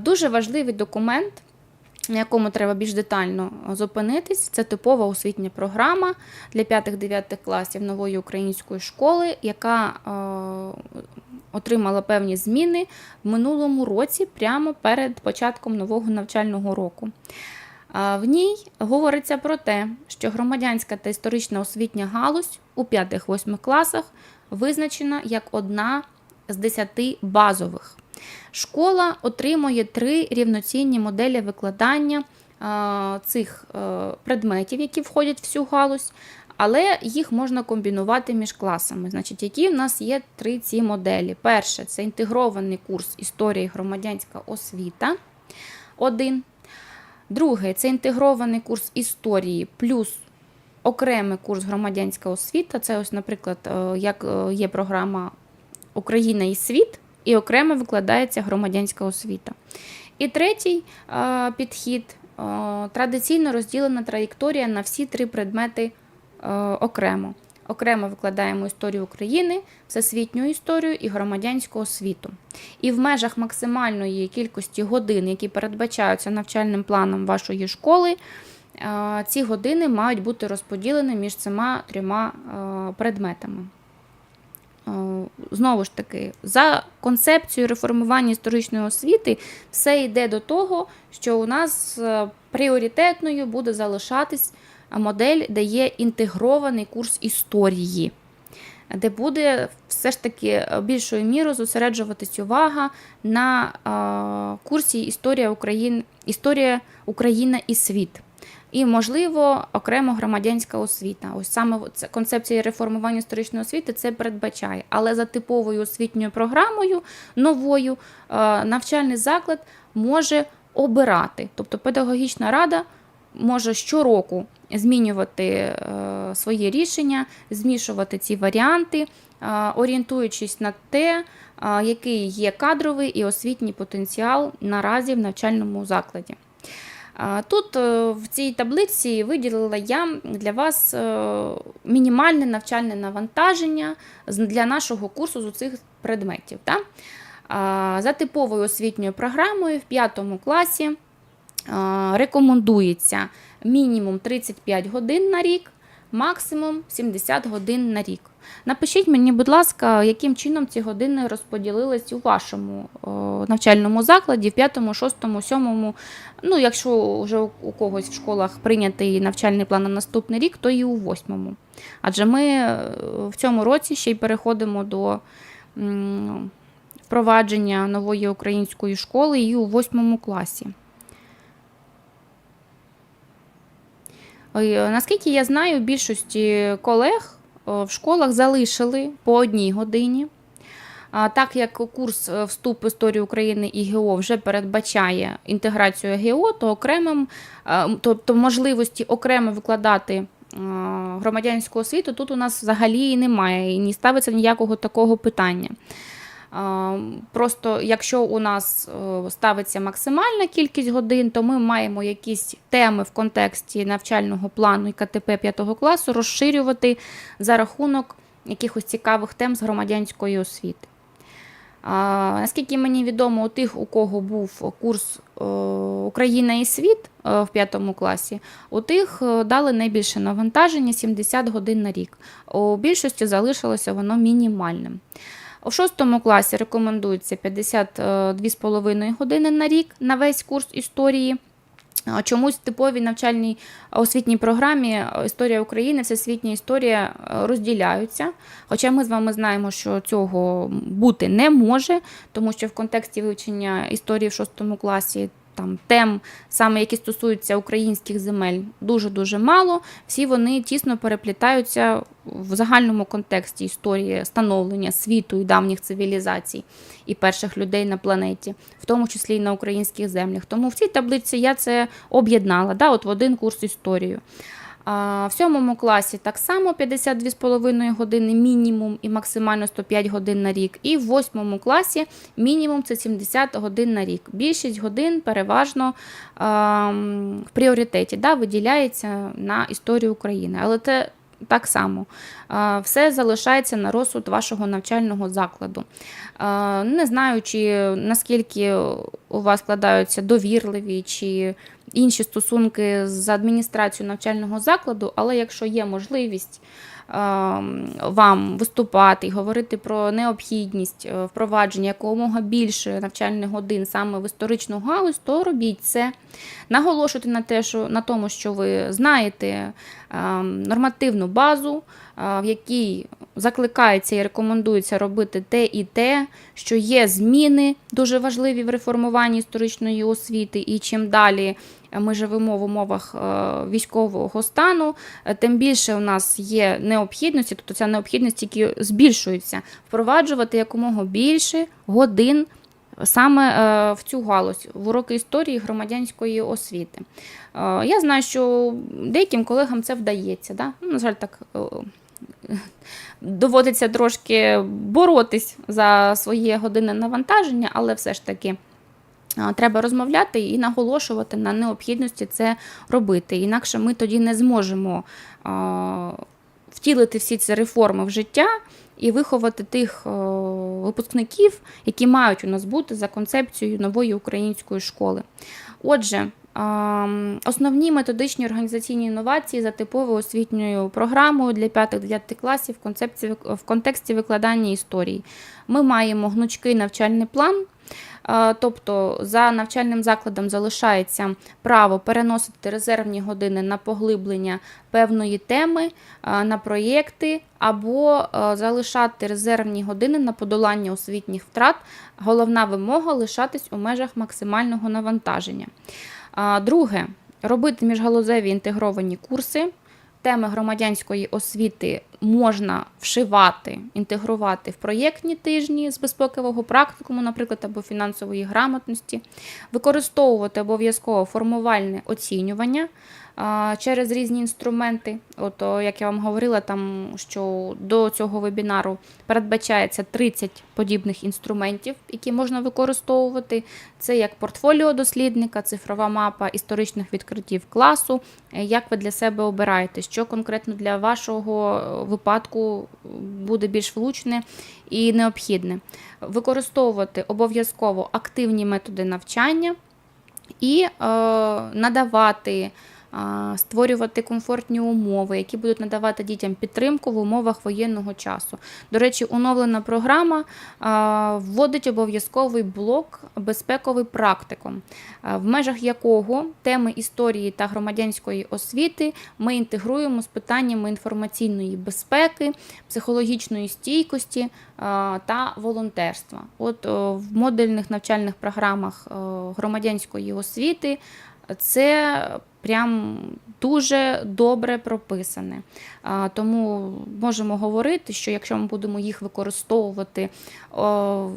Дуже важливий документ, на якому треба більш детально зупинитись. Це типова освітня програма для 5-9 класів нової української школи, яка е, отримала певні зміни в минулому році, прямо перед початком нового навчального року. В ній говориться про те, що громадянська та історична освітня галузь у 5-8 класах визначена як одна з 10 базових. Школа отримує три рівноцінні моделі викладання цих е, предметів, які входять в цю галузь, але їх можна комбінувати між класами. Значить, які в нас є три ці моделі? Перше це інтегрований курс історії громадянська освіта. Один. Друге це інтегрований курс історії плюс окремий курс громадянська освіта. Це ось, наприклад, е, як е, є програма Україна і світ, і окремо викладається громадянська освіта. І третій підхід традиційно розділена траєкторія на всі три предмети окремо. Окремо викладаємо історію України, всесвітню історію і громадянську освіту. І в межах максимальної кількості годин, які передбачаються навчальним планом вашої школи, ці години мають бути розподілені між цими трьома предметами. Знову ж таки, за концепцією реформування історичної освіти, все йде до того, що у нас е, пріоритетною буде залишатись модель, де є інтегрований курс історії, де буде все ж таки е, більшою мірою зосереджуватись увага на е, курсі Історія України, Історія Україна і світ. І, можливо, окремо громадянська освіта. Ось саме концепція реформування історичної освіти це передбачає. Але за типовою освітньою програмою новою е, навчальний заклад може обирати. Тобто педагогічна рада може щороку змінювати е, свої рішення, змішувати ці варіанти, е, орієнтуючись на те, який є кадровий і освітній потенціал наразі в навчальному закладі. Тут е, в цій таблиці виділила я для вас е, мінімальне навчальне навантаження для нашого курсу з цих предметів. За типовою освітньою програмою в 5 класі рекомендується мінімум 35 годин на рік, максимум 70 годин на рік. Напишіть мені, будь ласка, яким чином ці години розподілились у вашому о, навчальному закладі, в 5, 6, 7. Ну, якщо вже у когось в школах прийнятий навчальний план на наступний рік, то і у 8. Адже ми е, в цьому році ще й переходимо до впровадження нової української школи і у 8 класі. Е, Наскільки я знаю, більшості колег е, в школах залишили по одній годині. Так як курс е, вступ в історію України і ГО вже передбачає інтеграцію ГО, то окремим, е, тобто можливості окремо викладати е, громадянську освіту тут у нас взагалі і немає, і не ставиться ніякого такого питання. Просто якщо у нас е, ставиться максимальна кількість годин, то ми маємо якісь теми в контексті навчального плану і КТП 5 класу розширювати за рахунок якихось цікавих тем з громадянської освіти. Наскільки мені відомо, у тих, у кого був курс е, Україна і світ е, в 5 класі, у тих дали найбільше навантаження 70 годин на рік. У більшості залишилося воно мінімальним. У шостому класі рекомендується 52,5 години на рік на весь курс історії. Чомусь в типовій навчальній освітній програмі е, історія України, всесвітня історія е, розділяються. Хоча ми з вами знаємо, що цього бути не може, тому що в контексті вивчення історії в шостому класі там тем, саме які стосуються українських земель, дуже-дуже мало. Всі вони тісно переплітаються в загальному контексті історії становлення світу і давніх цивілізацій і перших людей на планеті, в тому числі і на українських землях. Тому в цій таблиці я це об'єднала да, от в один курс історію. В сьомому класі так само 52,5 години мінімум і максимально 105 годин на рік. І в восьмому класі мінімум це 70 годин на рік. Більшість годин переважно в пріоритеті да, виділяється на історію України. Але це так само. Все залишається на розсуд вашого навчального закладу. Не знаю, чи наскільки у вас складаються довірливі чи інші стосунки з адміністрацією навчального закладу, але якщо є можливість ем, вам виступати і говорити про необхідність е, впровадження якомога більше навчальних годин саме в історичну галузь, то робіть це. Наголошуйте на те, що на тому, що ви знаєте ем, нормативну базу, е, в якій закликається і рекомендується робити те і те, що є зміни дуже важливі в реформуванні історичної освіти, і чим далі ми живемо в умовах е, військового стану, е, тим більше у нас є необхідності, тобто ця необхідність тільки збільшується, впроваджувати якомога більше годин саме е, в цю галузь в уроки історії громадянської освіти. Я знаю, що деяким колегам це вдається. Да? Ну, на жаль, так доводиться трошки боротись за своє годинне навантаження, але все ж таки. Треба розмовляти і наголошувати на необхідності це робити. Інакше ми тоді не зможемо втілити всі ці реформи в життя і виховати тих випускників, які мають у нас бути за концепцією нової української школи. Отже, основні методичні організаційні інновації за типовою освітньою програмою для 5-9 класів в контексті викладання історії. Ми маємо гнучкий навчальний план. Тобто за навчальним закладом залишається право переносити резервні години на поглиблення певної теми, на проєкти, або залишати резервні години на подолання освітніх втрат. Головна вимога лишатись у межах максимального навантаження. Друге, робити міжгалузеві інтегровані курси. Теми громадянської освіти можна вшивати, інтегрувати в проєктні тижні з безпекового практикуму, наприклад, або фінансової грамотності, використовувати обов'язково формувальне оцінювання через різні інструменти. От, як я вам говорила, там що до цього вебінару передбачається 30 подібних інструментів, які можна використовувати. Це як портфоліо дослідника, цифрова мапа історичних відкриттів класу. Як ви для себе обираєте, що конкретно для вашого е, випадку буде більш влучне і необхідне. Використовувати обов'язково активні методи навчання і е, надавати, створювати комфортні умови, які будуть надавати дітям підтримку в умовах воєнного часу. До речі, оновлена програма вводить обов'язковий блок безпековий практикум, в межах якого теми історії та громадянської освіти ми інтегруємо з питаннями інформаційної безпеки, психологічної стійкості та волонтерства. От в модульних навчальних програмах громадянської освіти це прям дуже добре прописане. Тому можемо говорити, що якщо ми будемо їх використовувати,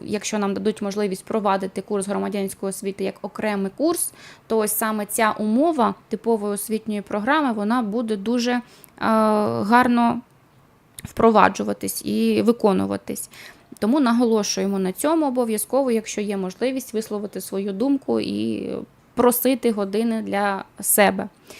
якщо нам дадуть можливість провадити курс громадянської освіти як окремий курс, то ось саме ця умова типової освітньої програми вона буде дуже е, гарно впроваджуватись і виконуватись. Тому наголошуємо на цьому обов'язково, якщо є можливість висловити свою думку і просити години для себе.